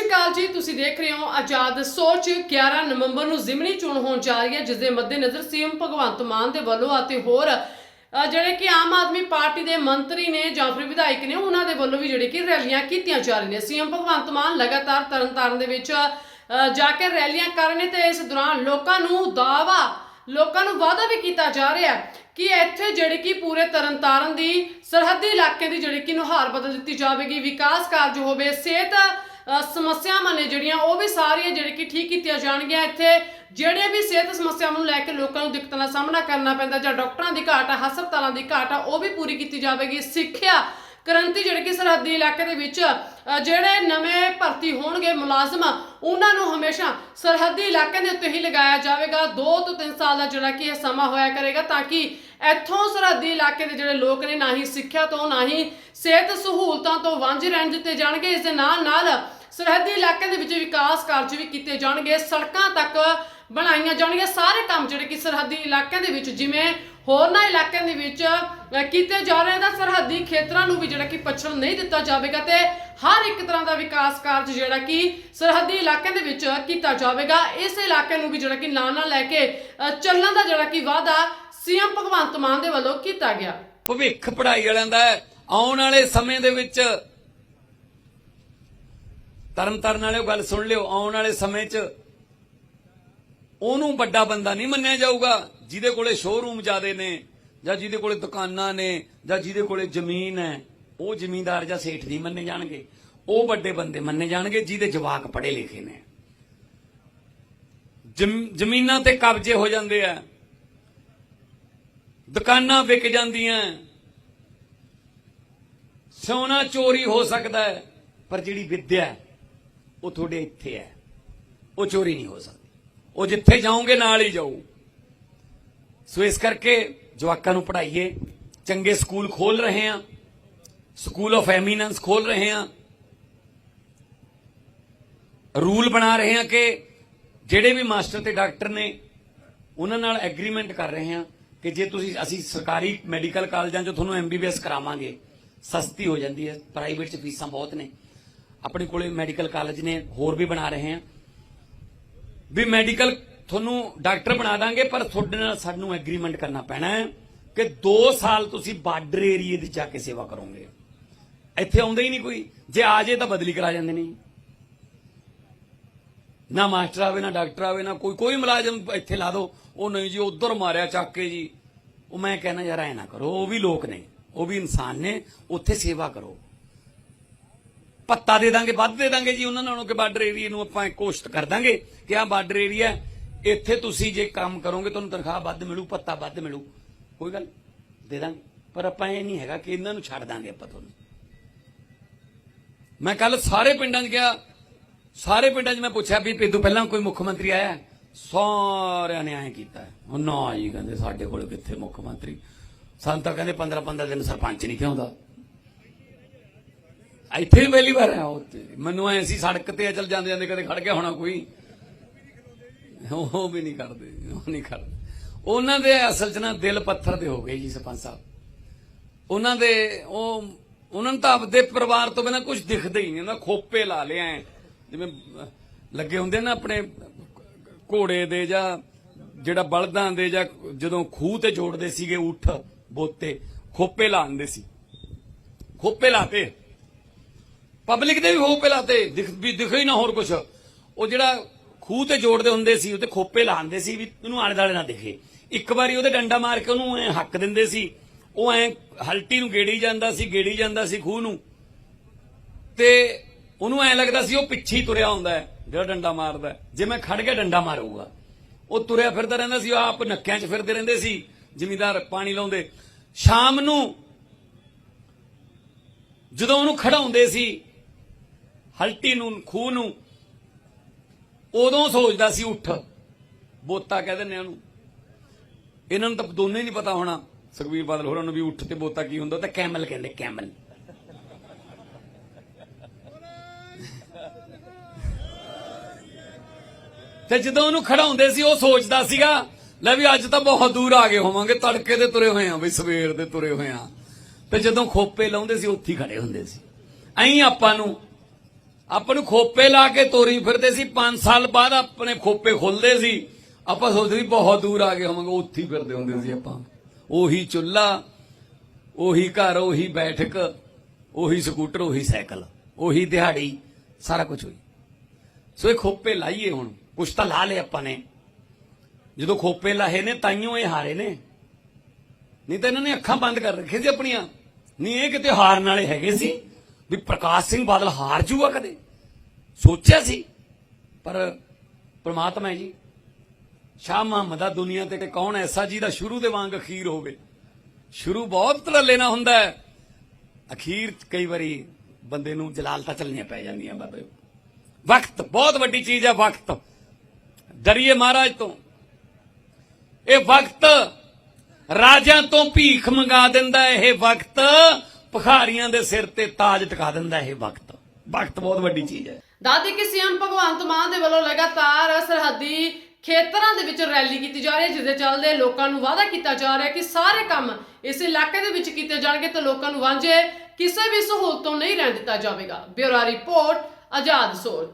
ਸ਼੍ਰੀ ਅਕਾਲ ਜੀ, ਤੁਸੀਂ ਦੇਖ ਰਹੇ ਹੋ ਆਜ਼ਾਦ ਸੋਚ। 11 ਨਵੰਬਰ ਨੂੰ ਜ਼ਿਮਨੀ ਚੋਣ ਹੋਣ ਜਾ ਰਹੀ ਹੈ, ਜਿਸ ਦੇ ਮੱਦੇਨਜ਼ਰ ਸੀਐਮ ਭਗਵੰਤ ਮਾਨ ਦੇ ਵੱਲੋਂ ਅਤੇ ਹੋਰ ਜਿਹੜੇ ਕਿ ਆਮ ਆਦਮੀ ਪਾਰਟੀ ਦੇ ਮੰਤਰੀ ਨੇ ਜਾਂ ਫਿਰ ਵਿਧਾਇਕ ਨੇ, ਉਹਨਾਂ ਦੇ ਵੱਲੋਂ ਵੀ ਜਿਹੜੇ ਕਿ ਰੈਲੀਆਂ ਕੀਤੀਆਂ ਜਾ ਰਹੀਆਂ ਨੇ। ਸੀਐਮ ਭਗਵੰਤ ਮਾਨ ਲਗਾਤਾਰ ਤਰਨਤਾਰਨ ਦੇ ਵਿੱਚ ਜਾ ਕੇ ਰੈਲੀਆਂ ਕਰ ਰਹੇ ਤੇ ਇਸ ਦੌਰਾਨ ਲੋਕਾਂ ਨੂੰ ਦਾਵਾ ਲੋਕਾਂ ਨੂੰ ਵਾਅਦਾ ਵੀ ਕੀਤਾ ਜਾ ਰਿਹਾ ਹੈ ਕਿ ਇੱਥੇ ਜਿਹੜੀ ਕਿ ਪੂਰੇ ਤਰਨਤਾਰਨ ਦੀ ਸਰਹੱਦੀ ਇਲਾਕੇ ਦੀ ਜਿਹੜੀ ਕਿ ਨੁਹਾਰ ਬਦਲ ਦਿੱਤੀ ਜਾਵੇਗੀ। ਵਿਕਾਸ ਕਾਰਜ ਹੋਵੇ, ਸਿਹਤ ਸਮੱਸਿਆਵਾਂ ਨੇ ਜਿਹੜੀਆਂ, ਉਹ ਵੀ ਸਾਰੀਆਂ ਜਿਹੜੇ ਕਿ ਠੀਕ ਕੀਤੀਆਂ ਜਾਣਗੀਆਂ। ਇੱਥੇ ਜਿਹੜੇ ਵੀ ਸਿਹਤ ਸਮੱਸਿਆਵਾਂ ਨੂੰ ਲੈ ਕੇ ਲੋਕਾਂ ਨੂੰ ਦਿੱਕਤਾਂ ਦਾ ਸਾਹਮਣਾ ਕਰਨਾ ਪੈਂਦਾ ਜਾਂ ਡਾਕਟਰਾਂ ਦੀ ਘਾਟ ਆ, ਹਸਪਤਾਲਾਂ ਦੀ ਘਾਟ ਆ, ਉਹ ਵੀ ਪੂਰੀ ਕੀਤੀ ਜਾਵੇਗੀ। ਸਿੱਖਿਆ ਕਰੰਤੀ ਜਿਹੜੇ ਕਿ ਸਰਹੱਦੀ ਇਲਾਕੇ ਦੇ ਵਿੱਚ ਜਿਹੜੇ ਨਵੇਂ ਭਰਤੀ ਹੋਣਗੇ ਮੁਲਾਜ਼ਮ, ਉਹਨਾਂ ਨੂੰ ਹਮੇਸ਼ਾ ਸਰਹੱਦੀ ਇਲਾਕਿਆਂ ਦੇ ਉੱਤੇ ਹੀ ਲਗਾਇਆ ਜਾਵੇਗਾ। 2 ਤੋਂ 3 ਸਾਲ ਦਾ ਜਿਹੜਾ ਕਿ ਇਹ ਸਮਾਂ ਹੋਇਆ ਕਰੇਗਾ ਤਾਂ ਕਿ ਇੱਥੋਂ ਸਰਹੱਦੀ ਇਲਾਕੇ ਦੇ ਜਿਹੜੇ ਲੋਕ ਨੇ, ਨਾ ਹੀ ਸਿੱਖਿਆ ਤੋਂ, ਨਾ ਹੀ ਸਿਹਤ ਸਹੂਲਤਾਂ ਤੋਂ ਵਾਂਝੇ ਰਹਿਣ ਦਿੱਤੇ ਜਾਣਗੇ। ਇਸ ਦੇ ਨਾਲ ਨਾਲ ਸਰਹੱਦੀ ਇਲਾਕਿਆਂ ਦੇ ਵਿੱਚ ਵਿਕਾਸ ਕਾਰਜ ਵੀ ਕੀਤੇ ਜਾਣਗੇ। ਸੜਕਾਂ ਤੱਕ ਬਣਾਈਆਂ ਜਾਣਗੀਆਂ। ਸਾਰੇ ਕੰਮ ਜਿਹੜੇ ਕਿ ਸਰਹੱਦੀ ਇਲਾਕਿਆਂ ਦੇ ਵਿੱਚ, ਜਿਵੇਂ ਹੋਰਨਾਂ ਇਲਾਕਿਆਂ ਦੇ ਵਿੱਚ ਕੀਤੇ ਜਾ ਰਹੇ ਤਾਂ ਸਰਹੱਦੀ ਖੇਤਰਾਂ ਨੂੰ ਵੀ ਜਿਹੜਾ ਕਿ ਪਛੜਨ ਨਹੀਂ ਦਿੱਤਾ ਜਾਵੇਗਾ ਤੇ ਹਰ ਇੱਕ ਤਰ੍ਹਾਂ ਦਾ ਵਿਕਾਸ ਕਾਰਜ ਜਿਹੜਾ ਕਿ ਸਰਹੱਦੀ ਇਲਾਕਿਆਂ ਦੇ ਵਿੱਚ ਕੀਤਾ ਜਾਵੇਗਾ। ਇਸ ਇਲਾਕੇ ਨੂੰ ਵੀ ਜਿਹੜਾ ਕਿ ਨਾਲ ਨਾਲ ਲੈ ਕੇ ਚੱਲਣ ਦਾ ਜਿਹੜਾ ਕਿ ਵਾਅਦਾ ਸੀਐਮ ਭਗਵੰਤ ਮਾਨ ਦੇ ਵੱਲੋਂ ਕੀਤਾ ਗਿਆ। ਭਵਿੱਖ ਪੜਾਈ ਵਾਲਿਆਂ ਦਾ ਆਉਣ ਵਾਲੇ ਸਮੇਂ ਦੇ ਵਿੱਚ ਤਰਨ ਤਰਨ ਵਾਲਿਓ ਗੱਲ ਸੁਣ ਲਿਓ ਆਉਣ ਵਾਲੇ ਸਮੇਂ 'ਚ ਉਹਨੂੰ ਵੱਡਾ ਬੰਦਾ ਨਹੀਂ ਮੰਨਿਆ ਜਾਊਗਾ ਜਿਹਦੇ ਕੋਲੇ ਸ਼ੋਰੂਮ ਜ਼ਿਆਦੇ ਨੇ ਜਾਂ ਜਿਹਦੇ ਕੋਲੇ ਦੁਕਾਨਾਂ ਨੇ ਜਾਂ ਜਿਹਦੇ ਕੋਲੇ ਜ਼ਮੀਨ ਹੈ ਉਹ ਜ਼ਮੀਂਦਾਰ ਜਾਂ ਸੇਠ ਨਹੀਂ ਮੰਨੇ ਜਾਣਗੇ। ਉਹ ਵੱਡੇ ਬੰਦੇ ਮੰਨੇ ਜਾਣਗੇ ਜਿਹਦੇ ਜਵਾਕ ਪੜ੍ਹੇ ਲਿਖੇ ਨੇ। ਜ਼ਮ- ਜ਼ਮੀਨਾਂ ਤੇ ਕਬਜ਼ੇ ਹੋ ਜਾਂਦੇ ਆ। ਦੁਕਾਨਾਂ ਵਿਕ ਜਾਂਦੀਆਂ। ਸੋਨਾ ਚੋਰੀ ਹੋ ਸਕਦਾ ਹੈ ਪਰ ਜਿਹੜੀ ਵਿੱਦਿਆ ਹੈ, ਉਹ ਤੁਹਾਡੇ ਇੱਥੇ ਹੈ। ਉਹ ਚੋਰੀ ਨਹੀਂ ਹੋ ਸਕਦੀ। ਉਹ ਜਿੱਥੇ ਜਾਓਗੇ, ਨਾਲ ਹੀ ਜਾਊ ਸੋ ਇਸ ਕਰਕੇ ਜਵਾਕਾਂ ਨੂੰ ਪੜ੍ਹਾਈਏ। ਚੰਗੇ ਸਕੂਲ ਖੋਲ ਰਹੇ ਆ ਸਕੂਲ ਆਫ ਐਮੀਨੈਂਸ ਖੋਲ ਰਹੇ ਆ ਰੂਲ ਬਣਾ ਰਹੇ ਆ ਕਿ ਜਿਹੜੇ ਵੀ ਮਾਸਟਰ ਤੇ ਡਾਕਟਰ ਨੇ, ਉਹਨਾਂ ਨਾਲ ਐਗਰੀਮੈਂਟ ਕਰ ਰਹੇ ਆ ਕਿ ਜੇ ਤੁਸੀਂ, ਅਸੀਂ ਸਰਕਾਰੀ ਮੈਡੀਕਲ ਕਾਲਜਾਂ 'ਚ ਤੁਹਾਨੂੰ ਐਮਬੀਬੀਐਸ ਕਰਾਵਾਂਗੇ, ਸਸਤੀ ਹੋ ਜਾਂਦੀ ਹੈ। ਪ੍ਰਾਈਵੇਟ 'ਚ ਫੀਸਾਂ ਬਹੁਤ ਨੇ। ਆਪਣੇ ਕੋਲੇ ਮੈਡੀਕਲ ਕਾਲਜ ਨੇ, ਹੋਰ ਵੀ ਬਣਾ ਰਹੇ ਆ ਵੀ ਮੈਡੀਕਲ ਤੁਹਾਨੂੰ ਡਾਕਟਰ ਬਣਾ ਦਾਂਗੇ, ਪਰ ਤੁਹਾਡੇ ਨਾਲ ਸਾਨੂੰ ਐਗਰੀਮੈਂਟ ਕਰਨਾ ਪੈਣਾ ਹੈ ਕਿ 2 ਸਾਲ ਤੁਸੀਂ ਬਾਰਡਰ ਏਰੀਏ ਦੀ ਜਾ ਕੇ ਸੇਵਾ ਕਰੋਗੇ। ਇੱਥੇ ਆਉਂਦਾ ਹੀ ਨਹੀਂ ਕੋਈ। ਜੇ ਆ ਜੇ ਤਾਂ ਬਦਲੀ ਕਰਾ ਜਾਂਦੇ ਨੇ। ਨਾ ਮਾਸਟਰ ਆਵੇ, ਨਾ ਡਾਕਟਰ ਆਵੇ, ਨਾ ਕੋਈ। ਕੋਈ ਮੁਲਾਜ਼ਮ ਇੱਥੇ ਲਾ ਦਿਓ ਉਹ ਨਹੀਂ ਜੀ, ਉਧਰ ਮਾਰਿਆ ਚੱਕ ਕੇ ਜੀ। ਉਹ ਮੈਂ ਕਹਿੰਦਾ, ਯਾਰ ਐ ਨਾ ਕਰੋ, ਉਹ ਵੀ ਲੋਕ ਨੇ, ਉਹ ਵੀ ਇਨਸਾਨ ਨੇ, ਉੱਥੇ ਸੇਵਾ ਕਰੋ। ਪੱਤਾ ਦੇ ਦਾਂਗੇ, ਵੱਧ ਦੇ ਦਾਂਗੇ ਜੀ ਉਹਨਾਂ ਨਾਲੋਂ ਕਿ ਬਾਰਡਰ ਏਰੀਆ ਨੂੰ ਆਪਾਂ ਕੋਸ਼ਟ ਕਰ ਦਾਂਗੇ ਕਿ ਆ ਬਾਰਡਰ ਏਰੀਆ ਇੱਥੇ ਤੁਸੀਂ ਜੇ ਕੰਮ ਕਰੋਗੇ, ਤੁਹਾਨੂੰ ਤਨਖਾਹ ਵੱਧ ਮਿਲੂ, ਪੱਤਾ ਵੱਧ ਮਿਲੂ। ਕੋਈ ਗੱਲ ਦੇ ਦਾਂਗੇ। ਪਰ ਆਪਾਂ ਇਹ ਨਹੀਂ ਹੈਗਾ ਕਿ ਇਹਨਾਂ ਨੂੰ ਛੱਡ ਦਾਂਗੇ ਆਪਾਂ ਤੁਹਾਨੂੰ। ਮੈਂ ਕੱਲ ਸਾਰੇ ਪਿੰਡਾਂ 'ਚ ਗਿਆ, ਸਾਰੇ ਪਿੰਡਾਂ 'ਚ ਮੈਂ ਪੁੱਛਿਆ ਵੀ ਪਿੱਦੂ ਪਹਿਲਾਂ ਕੋਈ ਮੁੱਖ ਮੰਤਰੀ ਆਇਆ? ਸਾਰਿਆਂ ਨੇ ਐਂ ਕੀਤਾ। ਹੈ। ਉਹ ਨਾ ਜੀ, ਕਹਿੰਦੇ ਸਾਡੇ ਕੋਲ ਕਿੱਥੇ ਮੁੱਖ ਮੰਤਰੀ? ਸਾਨੂੰ ਤਾਂ ਕਹਿੰਦੇ 15 15 ਦਿਨ ਸਰਪੰਚ ਨਹੀਂ ਕਿਉਂਦਾ ਇੱਥੇ ਵੀ ਪਹਿਲੀ ਵਾਰ ਆਇਆ ਉੱਤੇ ਮੈਨੂੰ ਐ ਸੀ, ਸੜਕ ਤੇ ਚੱਲ ਜਾਂਦੇ ਜਾਂਦੇ ਕਦੇ ਖੜ ਗਿਆ ਹੋਣਾ ਕੋਈ। ਉਹ ਵੀ ਨਹੀਂ ਕਰਦੇ, ਉਹ ਨਹੀਂ ਕਰਦੇ। ਉਹਨਾਂ ਦੇ ਅਸਲ 'ਚ ਨਾ ਦਿਲ ਪੱਥਰ ਦੇ ਹੋ ਗਏ ਜੀ ਸਰਪੰਚ ਸਾਹਿਬ। ਉਹਨਾਂ ਦੇ ਉਹ, ਉਹਨਾਂ ਨੂੰ ਤਾਂ ਆਪਦੇ ਪਰਿਵਾਰ ਤੋਂ ਬਿਨਾਂ ਕੁਝ ਦਿਖਦਾ ਹੀ ਨਹੀਂ। ਉਹਨਾਂ ਖੋਪੇ ਲਾ ਲਿਆ ਜਿਵੇਂ ਲੱਗੇ ਹੁੰਦੇ ਨਾ ਆਪਣੇ ਘੋੜੇ ਦੇ ਜਾਂ ਜਿਹੜਾ ਬਲਦਾਂ ਦੇ ਜਾਂ ਜਦੋਂ ਖੂਹ ਤੇ ਜੋੜਦੇ ਸੀਗੇ ਊਠ, ਬੋਤੇ, ਖੋਪੇ ਲਾਉਂਦੇ ਸੀ। ਖੋਪੇ ਲਾਤੇ। ਪਬਲਿਕ ਦੇ ਵੀ ਖੋਪੇ ਲਾਤੇ ਦਿਖ, ਵੀ ਦਿਖੇ ਹੀ ਨਾ ਹੋਰ ਕੁਝ ਉਹ ਜਿਹੜਾ ਖੂਹ ਤੇ ਜੋੜਦੇ ਹੁੰਦੇ ਸੀ ਉਹਤੇ ਖੋਪੇ ਲਾਉਂਦੇ ਸੀ ਵੀ ਉਹਨੂੰ ਆਲੇ ਦਾਲੇ ਨਾ ਦਿਖੇ। ਇੱਕ ਵਾਰੀ ਉਹਦੇ ਡੰਡਾ ਮਾਰ ਕੇ ਉਹਨੂੰ ਐ ਹੱਕ ਦਿੰਦੇ ਸੀ। ਉਹ ਐ ਹਲਟੀ ਨੂੰ ਗੇੜੀ ਜਾਂਦਾ ਸੀ, ਗੇੜੀ ਜਾਂਦਾ ਸੀ ਖੂਹ ਨੂੰ। ਤੇ ਉਹਨੂੰ ਐ ਲੱਗਦਾ ਸੀ ਉਹ ਪਿੱਛੇ ਤੁਰਿਆ ਹੁੰਦਾ ਹੈ, ਜਿਹੜਾ ਡੰਡਾ ਮਾਰਦਾ ਜੇ ਮੈਂ ਖੜ ਕੇ ਡੰਡਾ ਮਾਰੂਗਾ। ਉਹ ਤੁਰਿਆ ਫਿਰਦਾ ਰਹਿੰਦਾ ਸੀ, ਉਹ ਆਪ ਨੱਕਿਆਂ 'ਚ ਫਿਰਦੇ ਰਹਿੰਦੇ ਸੀ, ਜ਼ਿਮੀਦਾਰ ਪਾਣੀ ਲਾਉਂਦੇ। ਸ਼ਾਮ ਨੂੰ ਜਦੋਂ ਉਹਨੂੰ ਖੜਾਉਂਦੇ ਸੀ ਹਲਟੀ ਨੂੰ, ਖੂਹ ਨੂੰ, ਉਦੋਂ ਸੋਚਦਾ ਸੀ ਉੱਠ। ਬੋਤਾ ਕਹਿ ਦਿੰਦੇ ਉਹਨੂੰ। ਇਹਨਾਂ ਨੂੰ ਤਾਂ ਦੋਨੇ ਨਹੀਂ ਪਤਾ ਹੋਣਾ। ਸੁਖਬੀਰ ਬਾਦਲ ਹੋਰਾਂ ਨੂੰ ਵੀ ਉੱਠ ਤੇ ਬੋਤਾ ਕੀ ਹੁੰਦਾ ਤਾਂ ਕੈਮਲ ਕਹਿੰਦੇ, ਕੈਮਲ। ਤੇ ਜਦੋਂ ਉਹਨੂੰ ਖੜਾਉਂਦੇ ਸੀ, ਉਹ ਸੋਚਦਾ ਸੀਗਾ, ਲੈ ਵੀ ਅੱਜ ਤਾਂ ਬਹੁਤ ਦੂਰ ਆ ਗਏ ਹੋਵਾਂਗੇ, ਤੜਕੇ ਦੇ ਤੁਰੇ ਹੋਏ ਆ ਵੀ ਸਵੇਰ ਦੇ ਤੁਰੇ ਹੋਏ ਆ। ਤੇ ਜਦੋਂ ਖੋਪੇ ਲਾਉਂਦੇ ਸੀ, ਉੱਥੇ ਖੜੇ ਹੁੰਦੇ ਸੀ। ਐਂ ਆਪਾਂ ਨੂੰ ਆਪਾਂ ਨੂੰ ਖੋਪੇ ਲਾ ਕੇ ਤੋਰੀ ਫਿਰਦੇ ਸੀ 5 ਸਾਲ ਬਾਅਦ ਆਪਣੇ ਖੋਪੇ ਖੁੱਲਦੇ ਸੀ। ਆਪਾਂ ਸੋਚਦੇ ਸੀ ਬਹੁਤ ਦੂਰ ਆ ਗਏ ਹੋਵਾਂਗੇ, ਉੱਥੇ ਹੀ ਫਿਰਦੇ ਹੁੰਦੇ ਸੀ ਆਪਾਂ। ਉਹੀ ਚੁੱਲ੍ਹਾ, ਉਹੀ ਘਰ, ਉਹੀ ਬੈਠਕ, ਉਹੀ ਸਕੂਟਰ, ਉਹੀ ਸਾਈਕਲ, ਉਹੀ ਦਿਹਾੜੀ, ਸਾਰਾ ਕੁਝ ਹੋਈ ਸੋ ਇਹ ਖੋਪੇ ਲਾਈਏ ਹੁਣ, ਕੁਛ ਤਾਂ ਲਾ ਲਏ ਆਪਾਂ ਨੇ। ਜਦੋਂ ਖੋਪੇ ਲਾਹੇ ਨੇ, ਤਾਈਓ ਇਹ ਹਾਰੇ ਨੇ। ਨਹੀਂ ਤਾਂ ਇਹਨਾਂ ਨੇ ਅੱਖਾਂ ਬੰਦ ਕਰ ਰੱਖੇ ਸੀ ਆਪਣੀਆਂ। ਨਹੀਂ ਇਹ ਕਿਤੇ ਹਾਰਨ ਵਾਲੇ ਹੈਗੇ ਸੀ। ਵੀ ਪ੍ਰਕਾਸ਼ ਸਿੰਘ ਬਾਦਲ ਹਾਰ ਜੂਗਾ ਕਦੇ? ਸੋਚਿਆ ਸੀ। ਪਰ ਪ੍ਰਮਾਤਮਾ ਹੈ ਜੀ ਸ਼ਾਹ ਮੁਹੰਮਦ ਆ ਦੁਨੀਆ ਤੇ ਕੌਣ ਐਸਾ ਜਿਹਦਾ ਸ਼ੁਰੂ ਦੇ ਵਾਂਗ ਅਖੀਰ ਹੋਵੇ? ਸ਼ੁਰੂ ਬਹੁਤ ਤਰਲੇ ਨਾ ਹੁੰਦਾ ਹੈ। ਅਖੀਰ ਕਈ ਵਾਰੀ ਬੰਦੇ ਨੂੰ ਜਲਾਲਤਾਂ ਚੱਲਣੀਆਂ ਪੈ ਜਾਂਦੀਆਂ ਬਾਬੇ। ਵਕਤ, ਬਹੁਤ ਵੱਡੀ ਚੀਜ਼ ਹੈ ਵਕਤ। ਡਰੀਏ ਮਹਾਰਾਜ ਤੋਂ। ਇਹ ਵਕਤ ਰਾਜਾਂ ਤੋਂ ਭੀਖ ਮੰਗਾ ਦਿੰਦਾ ਇਹ ਵਕਤ ਭਖਾਰੀਆਂ ਦੇ ਸਿਰ ਤੇ ਤਾਜ ਟਿਕਾ ਦਿੰਦਾ ਇਹ ਵਕਤ। ਵਕਤ ਬਹੁਤ ਵੱਡੀ ਚੀਜ਼ ਹੈ। ਦਾਦੀ ਕਿ ਸੀਐਮ ਭਗਵੰਤ ਮਾਨ ਦੇ ਵੱਲੋਂ ਲਗਾਤਾਰ ਸਰਹੱਦੀ ਖੇਤਰਾਂ ਦੇ ਵਿੱਚ ਰੈਲੀ ਕੀਤੀ ਜਾ ਰਹੀ ਹੈ, ਜਿਸ ਦੇ ਚੱਲਦੇ ਲੋਕਾਂ ਨੂੰ ਵਾਅਦਾ ਕੀਤਾ ਜਾ ਰਿਹਾ ਕਿ ਸਾਰੇ ਕੰਮ ਇਸ ਇਲਾਕੇ ਦੇ ਵਿੱਚ ਕੀਤੇ ਜਾਣਗੇ ਤੇ ਲੋਕਾਂ ਨੂੰ ਵਾਂਝੇ ਕਿਸੇ ਵੀ ਸਹੂਲਤ ਤੋਂ ਨਹੀਂ ਰਹਿਣ ਦਿੱਤਾ ਜਾਵੇਗਾ। ਬਿਊਰੋ ਰਿਪੋਰਟ, ਆਜ਼ਾਦ ਸੋਚ।